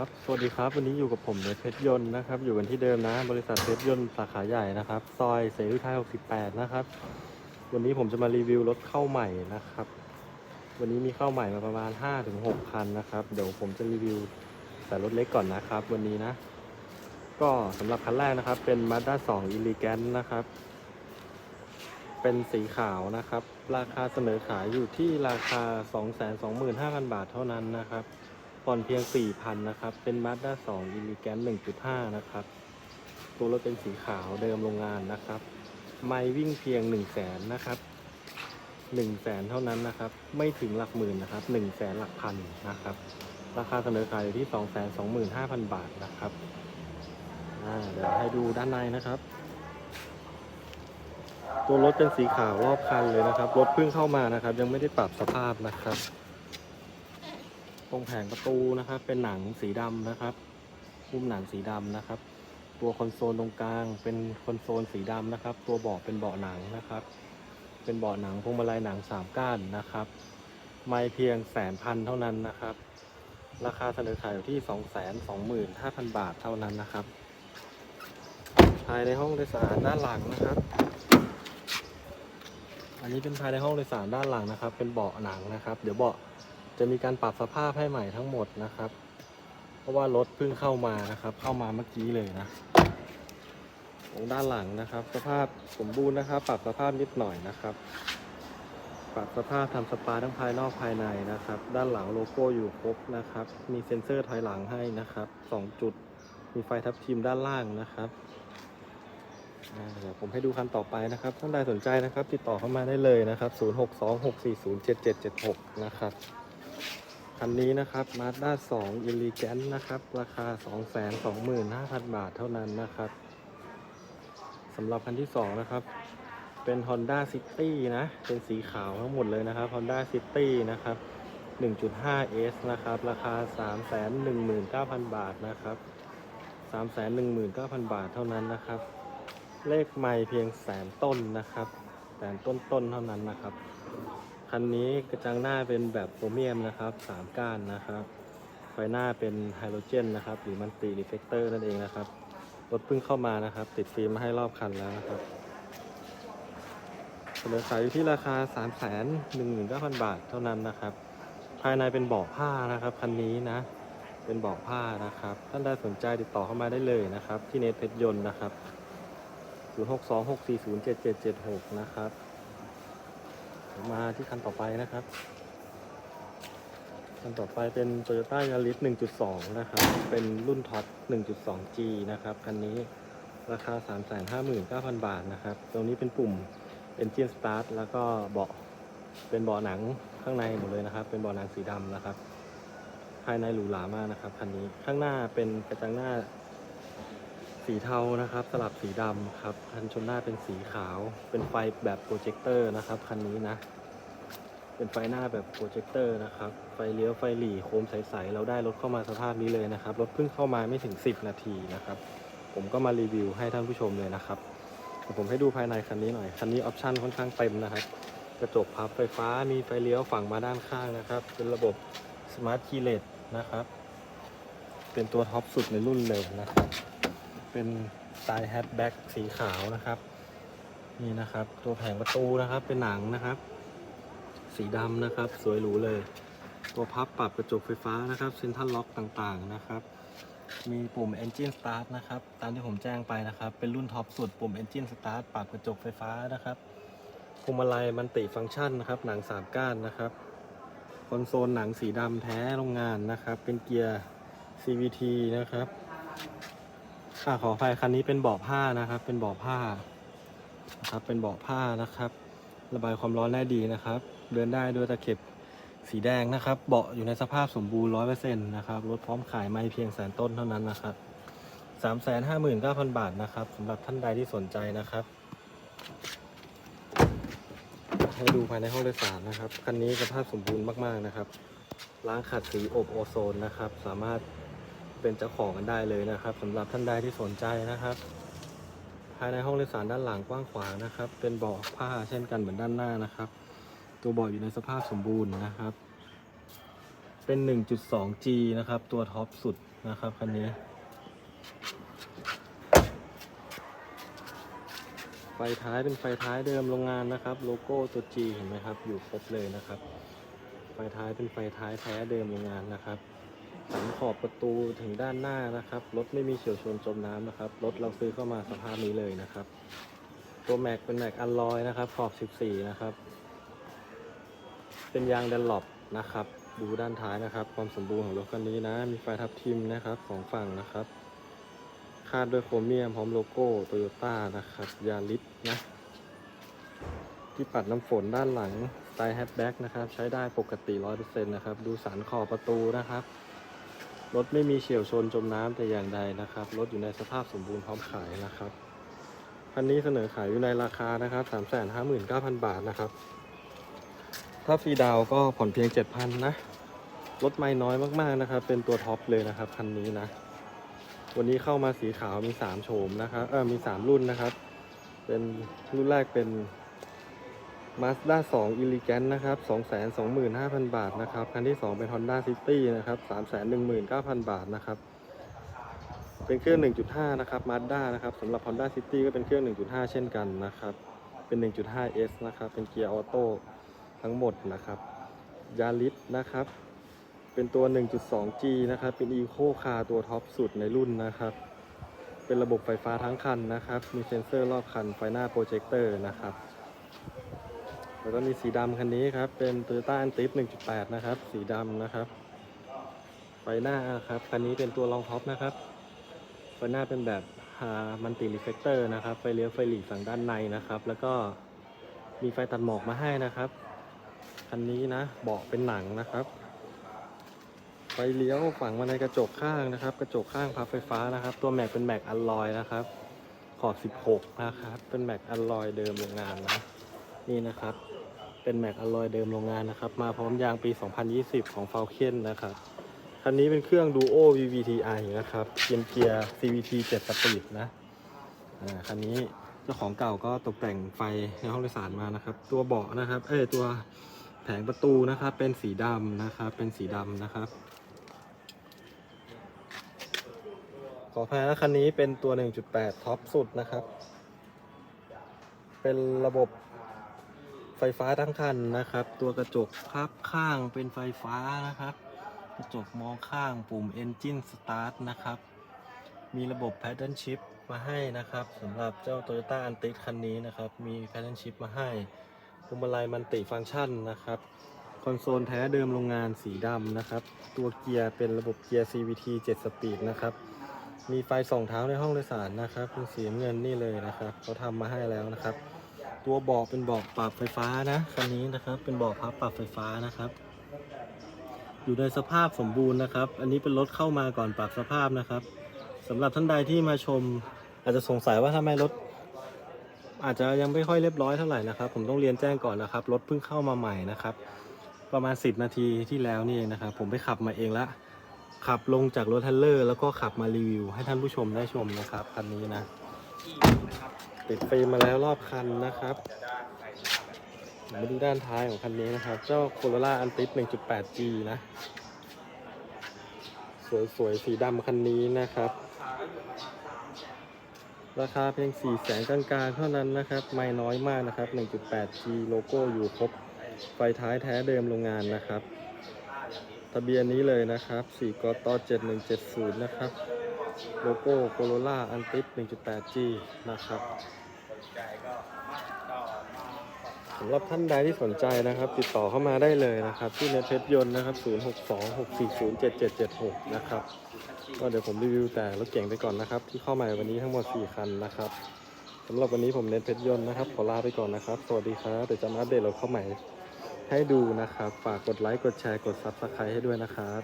ครับ สวัสดีครับ วันนี้อยู่กับผมเนทเพชรยนต์นะครับ อยู่กันที่เดิมนะ บริษัทเพชรยนต์สาขาใหญ่นะครับ ซอยเสรีไทย68 นะครับ วันนี้ผมจะมารีวิวรถเข้าใหม่นะครับ วันนี้มีเข้าใหม่มาประมาณ 5-6 คันนะครับ เดี๋ยวผมจะรีวิวแต่รถเล็กก่อนนะครับ วันนี้นะ ก็สำหรับคันแรกนะครับ เป็น Mazda 2 Elegant นะครับ เป็นสีขาวนะครับ ราคาเสนอขายอยู่ที่ราคา 225,000 บาทเท่านั้นนะครับ ผ่อนเพียง 4,000 นะครับ เป็น Mazda 2 Elegant 1.5 นะครับ ตัวรถเป็นสีขาวเดิมโรงงานนะครับ ไม่วิ่งเพียง 1 0 0 0 0แสนนะครับ 1 0 0 0 0แสนเท่านั้นนะครับ ไม่ถึงหลักหมื่นนะครับ 1 0 0 0 0แสนหลักพันนะครับ ราคาเสนอขายอยู่ที่ 225,000 บาทนะครับอาเดี๋ยวให้ดูด้านในนะครับ ตัวรถเป็นสีขาวรอบคันเลยนะครับ รถเพิ่งเข้ามานะครับ ยังไม่ได้ปรับสภาพนะครับ รงแผงประตูนะครับ เป็นหนังสีดำนะครับหุ้มหนังสีดำนะครับ ตัวคอนโซลตรงกลาง เป็นคอนโซลสีดำนะครับ ตัวเบาะเป็นเบาะหนังนะครับ เป็นเบาะหนังพวงมาลัยหนังสามก้านนะครับ ไม่เพียงแสนพันเท่านั้นนะครับ ราคาเสนอขายอยู่ที่ 2 2 5 0 0 0 บาทเท่านั้นนะครับ ภายในห้องโดยสารด้านหลังนะครับ อันนี้เป็นภายในห้องโดยสารด้านหลังนะครับ เป็นเบาะหนังนะครับ เดี๋ยวเบาะ จะมีการปรับสภาพให้ใหม่ทั้งหมดนะครับ เพราะว่ารถเพิ่งเข้ามานะครับ เข้ามาเมื่อกี้เลยนะตรงด้านหลังนะครับ สภาพสมบูรณ์นะครับ ปรับสภาพนิดหน่อยนะครับ ปรับสภาพทำสปาทั้งภายนอกภายในนะครับ ด้านหลังโลโก้อยู่ครบนะครับ มีเซ็นเซอร์ถอยหลังให้นะครับสองจุด มีไฟทับทิมด้านล่างนะครับเดี๋ยวผมให้ดูคันต่อไปนะครับ ท่านใดสนใจนะครับ ติดต่อเข้ามาได้เลยนะครับ 0626407776 นะครับ คันนี้นะครับ Mazda 2 Elegant นะครับ ราคา 225,000 บาทเท่านั้นนะครับสำหรับคันที่ 2 นะครับ เป็น Honda City นะ เป็นสีขาวทั้งหมดเลยนะครับ Honda City นะครับ 1.5S นะครับ ราคา 319,000 บาทนะครับ 319,000 บาทเท่านั้นนะครับ เลขไม่เพียงแสนต้นนะครับ แสนต้นต้นๆเท่านั้นนะครับ คันนี้กระจังหน้าเป็นแบบโครเมียมนะครับสามก้านนะครับไฟหน้าเป็นไฮโดรเจนนะครับ หรือมันติรีเฟกเตอร์นั่นเองนะครับรถเพิ่งเข้ามานะครับ ติดฟิล์มมาให้รอบคันแล้วนะครับเสนอขายอยู่ที่ราคา 3 1 9 0 0 0 บาทเท่านั้นนะครับ ภายในเป็นเบาะผ้านะครับคันนี้นะ เป็นเบาะผ้านะครับท่านใดสนใจติดต่อเข้ามาได้เลยนะครับ ที่เนทเพชรยนต์นะครับ 0626407776 นะครับเดี๋ยว มาที่คันต่อไปนะครับ คันต่อไปเป็น Toyota Yaris 1.2 นะครับ เป็นรุ่นท็อป 1.2G นะครับ คันนี้ราคา 359,000 บาทนะครับ ตรงนี้เป็นปุ่ม Engine Start แล้วก็เบาะ เป็นเบาะหนังข้างในหมดเลยนะครับ เป็นเบาะหนังสีดำนะครับ ภายในหรูหรามากนะครับ คันนี้ ข้างหน้าเป็นกระจังหน้า สีเทานะครับ สลับสีดำครับ คันชนหน้าเป็นสีขาว เป็นไฟแบบโปรเจคเตอร์นะครับ คันนี้นะ เป็นไฟหน้าแบบโปรเจคเตอร์นะครับ ไฟเลี้ยวไฟหลีโคมใสๆเราได้รถเข้ามาสภาพนี้เลยนะครับ รถเพิ่งเข้ามาไม่ถึง 10 นาทีนะครับ ผมก็มารีวิวให้ท่านผู้ชมเลยนะครับผมให้ดูภายในคันนี้หน่อย คันนี้ออปชั่นค่อนข้างเต็มนะครับ กระจกพับไฟฟ้า มีไฟเลี้ยวฝั่งมาด้านข้างนะครับ เป็นระบบสมาร์ทคีย์เลสนะครับ เป็นตัวท็อปสุดในรุ่นเลยนะครับ เป็นสไตล์แฮชแบ็กสีขาวนะครับ นี่นะครับ ตัวแผงประตูนะครับเป็นหนังนะครับ สีดำนะครับ สวยหรูเลย ตัวพับปรับกระจกไฟฟ้านะครับเซ็นทรัลล็อกต่างๆนะครับ มีปุ่ม Engine Start นะครับ ตามที่ผมแจ้งไปนะครับ เป็นรุ่นท็อปสุดปุ่ม Engine Start ปรับกระจกไฟฟ้านะครับพวงมาลัยมันติฟังก์ชันนะครับ หนังสามก้านนะครับคอนโซลหนังสีดำแท้โรงงานนะครับ เป็นเกียร์ CVT นะครับ อ่าขออภัยคันนี้เป็นเบาะผ้านะครับ เป็นเบาะผ้านะครับ เป็นเบาะผ้านะครับ ระบายความร้อนได้ดีนะครับ เดินได้ด้วยตะเข็บสีแดงนะครับ เบาะอยู่ในสภาพสมบูรณ์ร้อยเปอร์เซ็นต์นะครับ รถพร้อมขายไม่เพียงแสนต้นเท่านั้นนะครับสามแสนห้าหมื่นเก้าพันบาทนะครับสำหรับท่านใดที่สนใจนะครับ ให้ดูภายในห้องโดยสารนะครับ คันนี้สภาพสมบูรณ์มากๆนะครับ ล้างขัดสีอบโอโซนนะครับ สามารถ เป็นเจ้าของกันได้เลยนะครับสำหรับท่านใดที่สนใจนะครับ ภายในห้องโดยสารด้านหลังกว้างขวางนะครับ เป็นเบาะผ้าเช่นกันเหมือนด้านหน้านะครับ ตัวเบาะอยู่ในสภาพสมบูรณ์นะครับ เป็น 1.2G นะครับ ตัวท็อปสุดนะครับคันนี้ไฟท้ายเป็นไฟท้ายเดิมโรงงานนะครับ โลโก้ตัว G เห็นไหมครับ อยู่ครบเลยนะครับ ไฟท้ายเป็นไฟท้ายแท้เดิมโรงงานนะครับ สันขอบประตูถึงด้านหน้านะครับ รถไม่มีเฉียวชนจมน้ำนะครับ รถเราซื้อเข้ามาสภาพนี้เลยนะครับ ตัวแม็กเป็นแม็กอัลลอยนะครับ ขอบ 14 นะครับ เป็นยางดันหลบนะครับ ดูด้านท้ายนะครับ ความสมบูรณ์ของรถคันนี้นะ มีไฟทับทิมนะครับสองฝั่งนะครับ คาดด้วยโครเมียมพร้อมโลโก้โตโยต้านะครับ ยาริสนะ ที่ปัดน้ำฝนด้านหลังสไตล์แฮชแบ็กนะครับ ใช้ได้ปกติ 100%นะครับ ดูสันขอบประตูนะครับ รถไม่มีเฉียวชนจมน้ำแต่อย่างใดนะครับ รถอยู่ในสภาพสมบูรณ์พร้อมขายนะครับคันนี้เสนอขายอยู่ในราคานะครับ359,000 บาทนะครับ ถ้าฟรีดาวก็ผ่อนเพียง 7,000 นะ รถไม่น้อยมากๆนะครับ เป็นตัวท็อปเลยนะครับคันนี้นะ วันนี้เข้ามาสีขาวมี 3 โฉมนะครับ เออมี 3 รุ่นนะครับ เป็นรุ่นแรกเป็น Mazda 2 Elegant นะครับ 225,000 บาทนะครับ คันที่ 2 เป็น Honda City นะครับ 319,000 บาทนะครับ เป็นเครื่อง 1.5 นะครับ Mazda นะครับสำหรับ Honda City ก็เป็นเครื่อง 1.5 เช่นกันนะครับ เป็น 1.5S นะครับ เป็นเกียร์ออโต้ทั้งหมดนะครับ ยาริสนะครับ เป็นตัว 1.2G นะครับ เป็น Eco Car ตัวท็อปสุดในรุ่นนะครับ เป็นระบบไฟฟ้าทั้งคันนะครับ มีเซ็นเซอร์รอบคัน ไฟหน้าโปรเจคเตอร์นะครับ แล้วก็มีสีดำคันนี้ครับ เป็น Toyota Antis 1.8 นะครับ สีดำนะครับ ไฟหน้าครับ คันนี้เป็นตัวรองท็อปนะครับ ไฟหน้าเป็นแบบมันติรีเฟกเตอร์นะครับ ไฟเลี้ยวไฟหลีฝั่งด้านในนะครับ แล้วก็มีไฟตัดหมอกมาให้นะครับ คันนี้นะเบาะเป็นหนังนะครับ ไฟเลี้ยวฝั่งมาในกระจกข้างนะครับ กระจกข้างพับไฟฟ้านะครับ ตัวแม็กเป็นแม็กอัลลอยนะครับ ขอบ 16 นะครับ เป็นแม็กอัลลอยเดิมโรงงานนะ นี่นะครับ เป็นแม็กอลลอยเดิมโรงงานนะครับ มาพร้อมยางปี 2020 ของ Falcon นะครับ คันนี้เป็นเครื่อง Duo VVTi นะครับเกียร์เกียร์ CVT 7 Speed นะ อ่า คันนี้เจ้าของเก่าก็ตกแต่งไฟในห้องโดยสารมานะครับ ตัวเบาะนะครับ เอ้ย ตัวแผงประตูนะครับ เป็นสีดำนะครับ เป็นสีดำนะครับ ขออภัยนะคันนี้เป็นตัว 1.8 ท็อปสุดนะครับ เป็นระบบ ไฟฟ้าทั้งคันนะครับ ตัวกระจกพับข้างเป็นไฟฟ้านะครับ กระจกมองข้างปุ่ม Engine Start นะครับ มีระบบ Pattern Shift มาให้นะครับสำหรับเจ้า Toyota Antis คันนี้นะครับ มี Pattern Shift มาให้พวงมาลัยมันติฟังก์ชันนะครับ คอนโซลแท้เดิมโรงงานสีดำนะครับ ตัวเกียร์เป็นระบบเกียร์ CVT 7 Speed นะครับ มีไฟส่องเท้าในห้องโดยสารนะครับเป็นสีเงินนี่เลยนะครับเขาทำมาให้แล้วนะครับ ตัวบาะเป็นบาะปรับไฟฟ้านะคันนี้นะครับ เป็นบาะพับปรับไฟฟ้านะครับ อยู่ในสภาพสมบูรณ์นะครับ อันนี้เป็นรถเข้ามาก่อนปรับสภาพนะครับสำหรับท่านใดที่มาชม อาจจะสงสัยว่าทำไมรถ อาจจะยังไม่ค่อยเรียบร้อยเท่าไหร่นะครับ ผมต้องเรียนแจ้งก่อนนะครับรถเพิ่งเข้ามาใหม่นะครับ ประมาณ 10 นาทีที่แล้วนี่เองนะครับ ผมไปขับมาเองละขับลงจากรถทันเลอร์ แล้วก็ขับมารีวิว ให้ท่านผู้ชมได้ชมนะครับคันนี้นะ ติดฟิล์มมาแล้วรอบคันนะครับมาดูด้านท้ายของคันนี้นะครับ เจ้า Corolla Antis 1.8G นะ สวยๆ สีดำคันนี้นะครับ ราคาเพียง4แสนกลางๆ เท่านั้นนะครับ ไม่น้อยมากนะครับ 1.8G โลโก้อยู่ครบ ไฟท้ายแท้เดิมโรงงานนะครับ ทะเบียนนี้เลยนะครับ 4กต7170 นะครับ โลโก้ Corolla Antis 1.8G นะครับสำหรับท่านใดที่สนใจนะครับ ติดต่อเข้ามาได้เลยนะครับ ที่ในเพชรยนต์นะครับ 0626407776 นะครับ ก็เดี๋ยวผมรีวิวแต่รถเก่งไปก่อนนะครับ ที่เข้ามาวันนี้ทั้งหมด 4 คันนะครับสำหรับวันนี้ผมเน้นเพชรยนต์นะครับ ขอลาไปก่อนนะครับ สวัสดีครับเดี๋ยวจะมาอัปเดตรถเข้าใหม่ให้ดูนะครับ ฝากกดไลค์กดแชร์กด Subscribe ให้ด้วยนะครับ